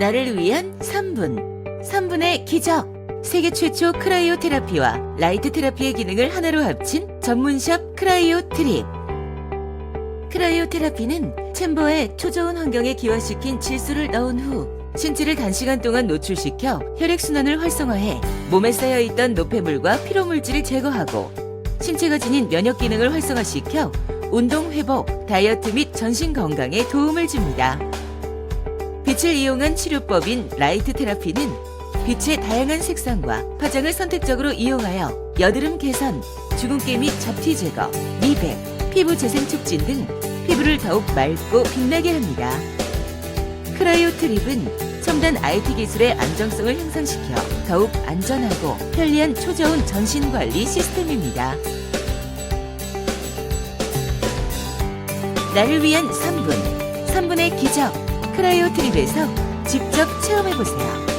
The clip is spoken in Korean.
나를 위한 3분. 3분의 기적. 세계 최초 크라이오 테라피와 라이트 테라피의 기능을 하나로 합친 전문샵 크라이오 트립. 크라이오 테라피는 챔버에 초저온 환경에 기화시킨 질소를 넣은 후 신체를 단시간 동안 노출시켜 혈액순환을 활성화해 몸에 쌓여있던 노폐물과 피로물질을 제거하고 신체가 지닌 면역 기능을 활성화시켜 운동 회복, 다이어트 및 전신 건강에 도움을 줍니다. 빛을 이용한 치료법인 라이트 테라피는 빛의 다양한 색상과 화장을 선택적으로 이용하여 여드름 개선, 주근깨 및 잡티 제거, 미백, 피부 재생 촉진 등 피부를 더욱 맑고 빛나게 합니다. 크라이오 트립은 첨단 IT 기술의 안정성을 향상시켜 더욱 안전하고 편리한 초저온 전신 관리 시스템입니다. 나를 위한 3분, 3분의 기적, 크라이오 트립에서 직접 체험해보세요.